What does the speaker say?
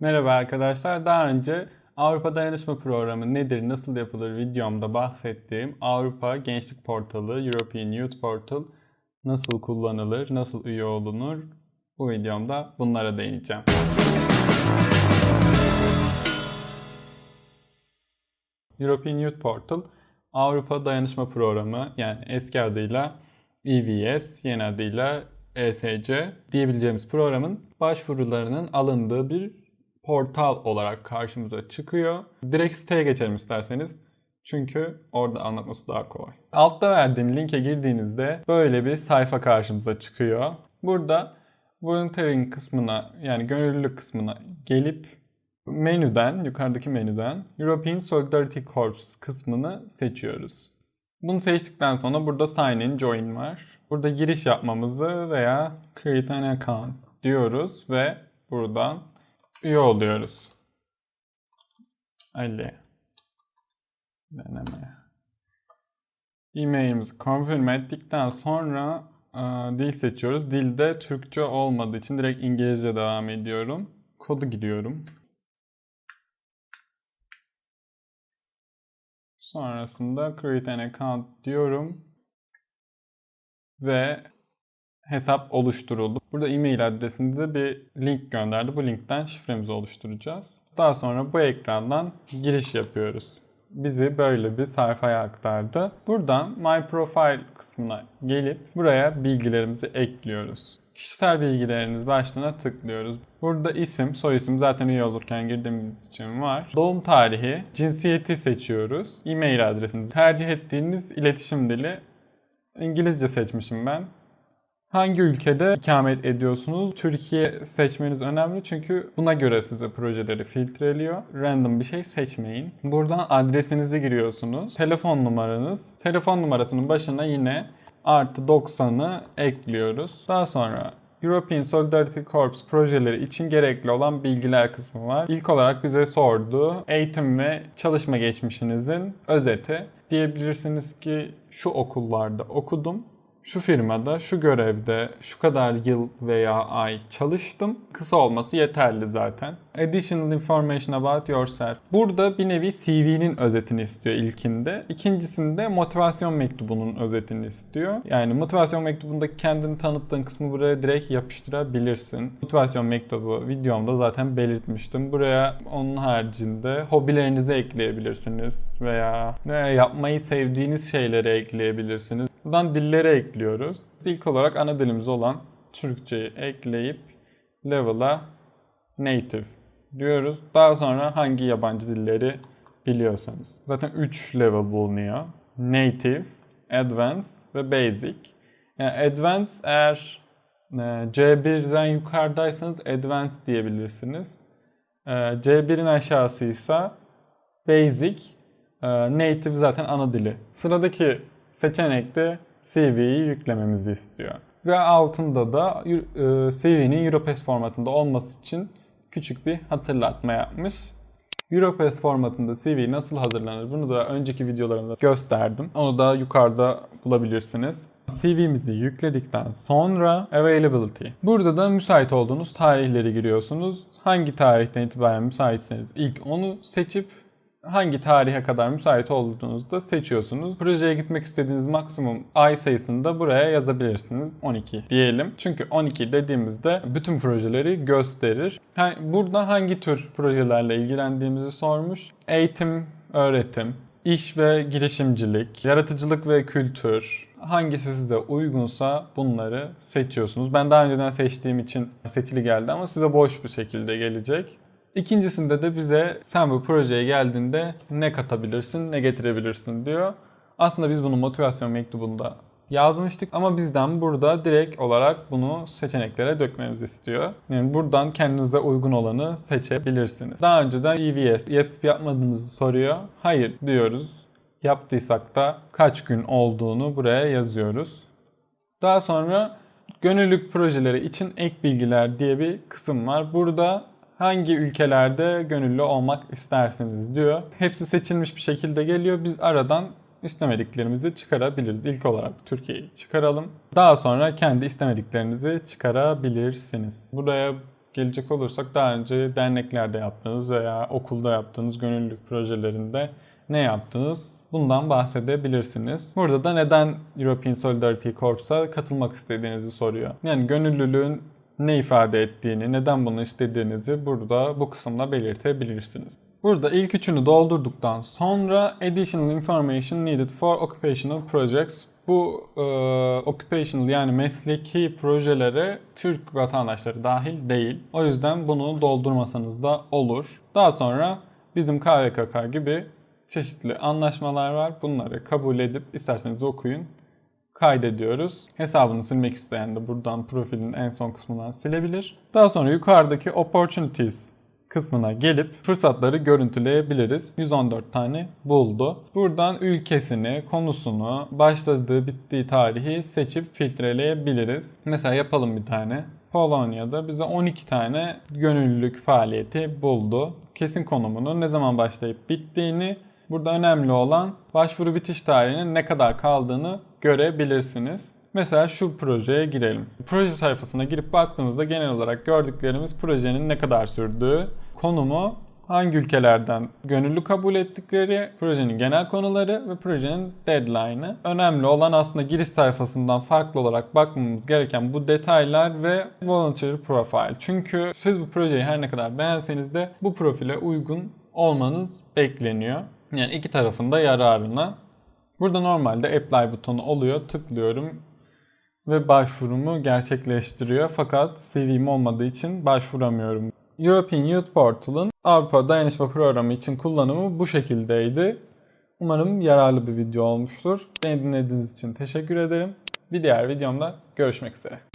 Merhaba arkadaşlar. Daha önce Avrupa Dayanışma Programı nedir, nasıl yapılır videomda bahsettiğim Avrupa Gençlik Portalı, European Youth Portal nasıl kullanılır, nasıl üye olunur bu videomda bunlara değineceğim. European Youth Portal Avrupa Dayanışma Programı yani eski adıyla EVS, yeni adıyla ESC diyebileceğimiz programın başvurularının alındığı bir portal olarak karşımıza çıkıyor. Direkt siteye geçelim isterseniz. Çünkü orada anlatması daha kolay. Altta verdiğim linke girdiğinizde böyle bir sayfa karşımıza çıkıyor. Burada volunteering kısmına yani gönüllülük kısmına gelip menüden, yukarıdaki menüden European Solidarity Corps kısmını seçiyoruz. Bunu seçtikten sonra burada sign in, join var. Burada giriş yapmamızı veya create an account diyoruz ve buradan üye oluyoruz. Ali. Deneme. E-mailimizi confirm ettikten sonra e, dil seçiyoruz. Dilde Türkçe olmadığı için direkt İngilizce devam ediyorum. Kodu giriyorum. Sonrasında create an account diyorum. Ve hesap oluşturuldu. Burada e-mail adresinize bir link gönderdi. Bu linkten şifremizi oluşturacağız. Daha sonra bu ekrandan giriş yapıyoruz. Bizi böyle bir sayfaya aktardı. Buradan My Profile kısmına gelip buraya bilgilerimizi ekliyoruz. Kişisel bilgileriniz başlığına tıklıyoruz. Burada isim, soy isim zaten üye olurken girdiğimiz için var. Doğum tarihi, cinsiyeti seçiyoruz. E-mail adresini, tercih ettiğiniz iletişim dili İngilizce seçmişim ben. Hangi ülkede ikamet ediyorsunuz? Türkiye seçmeniz önemli çünkü buna göre size projeleri filtreliyor. Random bir şey seçmeyin. Buradan adresinizi giriyorsunuz. Telefon numaranız. Telefon numarasının başına yine artı 90'ı ekliyoruz. Daha sonra European Solidarity Corps projeleri için gerekli olan bilgiler kısmı var. İlk olarak bize sordu. Eğitim ve çalışma geçmişinizin özeti. Diyebilirsiniz ki şu okullarda okudum şu firmada, şu görevde, şu kadar yıl veya ay çalıştım. Kısa olması yeterli zaten. Additional information about yourself. Burada bir nevi CV'nin özetini istiyor ilkinde. İkincisinde motivasyon mektubunun özetini istiyor. Yani motivasyon mektubundaki kendini tanıttığın kısmı buraya direkt yapıştırabilirsin. Motivasyon mektubu videomda zaten belirtmiştim. Buraya onun haricinde hobilerinizi ekleyebilirsiniz veya veya yapmayı sevdiğiniz şeyleri ekleyebilirsiniz. Buradan dilleri ekliyoruz. İlk olarak ana dilimiz olan Türkçeyi ekleyip level'a native diyoruz. Daha sonra hangi yabancı dilleri biliyorsanız. Zaten 3 level bulunuyor. Native, Advanced ve Basic. Yani Advanced eğer e, C1'den yukarıdaysanız Advanced diyebilirsiniz. E, C1'in aşağısıysa Basic, e, Native zaten ana dili. Sıradaki seçenekte CV'yi yüklememizi istiyor. Ve altında da e, CV'nin Europass formatında olması için küçük bir hatırlatma yapmış. Europass formatında CV nasıl hazırlanır bunu da önceki videolarımda gösterdim. Onu da yukarıda bulabilirsiniz. CV'mizi yükledikten sonra Availability. Burada da müsait olduğunuz tarihleri giriyorsunuz. Hangi tarihten itibaren müsaitseniz ilk onu seçip hangi tarihe kadar müsait olduğunuzu da seçiyorsunuz. Projeye gitmek istediğiniz maksimum ay sayısını da buraya yazabilirsiniz. 12 diyelim. Çünkü 12 dediğimizde bütün projeleri gösterir. Burada hangi tür projelerle ilgilendiğimizi sormuş. Eğitim, öğretim, iş ve girişimcilik, yaratıcılık ve kültür, hangisi size uygunsa bunları seçiyorsunuz. Ben daha önceden seçtiğim için seçili geldi ama size boş bir şekilde gelecek. İkincisinde de bize sen bu projeye geldiğinde ne katabilirsin, ne getirebilirsin diyor. Aslında biz bunu motivasyon mektubunda yazmıştık ama bizden burada direkt olarak bunu seçeneklere dökmemizi istiyor. Yani buradan kendinize uygun olanı seçebilirsiniz. Daha önceden EVS yapıp yapmadığınızı soruyor. Hayır diyoruz. Yaptıysak da kaç gün olduğunu buraya yazıyoruz. Daha sonra gönüllülük projeleri için ek bilgiler diye bir kısım var. Burada hangi ülkelerde gönüllü olmak istersiniz diyor. Hepsi seçilmiş bir şekilde geliyor. Biz aradan istemediklerimizi çıkarabiliriz. İlk olarak Türkiye'yi çıkaralım. Daha sonra kendi istemediklerinizi çıkarabilirsiniz. Buraya gelecek olursak daha önce derneklerde yaptığınız veya okulda yaptığınız gönüllülük projelerinde ne yaptınız? Bundan bahsedebilirsiniz. Burada da neden European Solidarity Corps'a katılmak istediğinizi soruyor. Yani gönüllülüğün ne ifade ettiğini, neden bunu istediğinizi burada bu kısımda belirtebilirsiniz. Burada ilk üçünü doldurduktan sonra Additional Information Needed for Occupational Projects bu e, occupational yani mesleki projelere Türk vatandaşları dahil değil. O yüzden bunu doldurmasanız da olur. Daha sonra bizim KVKK gibi çeşitli anlaşmalar var. Bunları kabul edip isterseniz okuyun kaydediyoruz. Hesabını silmek isteyen de buradan profilin en son kısmından silebilir. Daha sonra yukarıdaki opportunities kısmına gelip fırsatları görüntüleyebiliriz. 114 tane buldu. Buradan ülkesini, konusunu, başladığı, bittiği tarihi seçip filtreleyebiliriz. Mesela yapalım bir tane. Polonya'da bize 12 tane gönüllülük faaliyeti buldu. Kesin konumunu, ne zaman başlayıp bittiğini, burada önemli olan başvuru bitiş tarihinin ne kadar kaldığını görebilirsiniz. Mesela şu projeye girelim. Proje sayfasına girip baktığımızda genel olarak gördüklerimiz projenin ne kadar sürdüğü, konumu, hangi ülkelerden gönüllü kabul ettikleri, projenin genel konuları ve projenin deadline'ı. Önemli olan aslında giriş sayfasından farklı olarak bakmamız gereken bu detaylar ve volunteer profile. Çünkü siz bu projeyi her ne kadar beğenseniz de bu profile uygun olmanız bekleniyor. Yani iki tarafında yararına. Burada normalde apply butonu oluyor. Tıklıyorum ve başvurumu gerçekleştiriyor. Fakat CV'm olmadığı için başvuramıyorum. European Youth Portal'ın Avrupa Dayanışma Programı için kullanımı bu şekildeydi. Umarım yararlı bir video olmuştur. Beni dinlediğiniz için teşekkür ederim. Bir diğer videomda görüşmek üzere.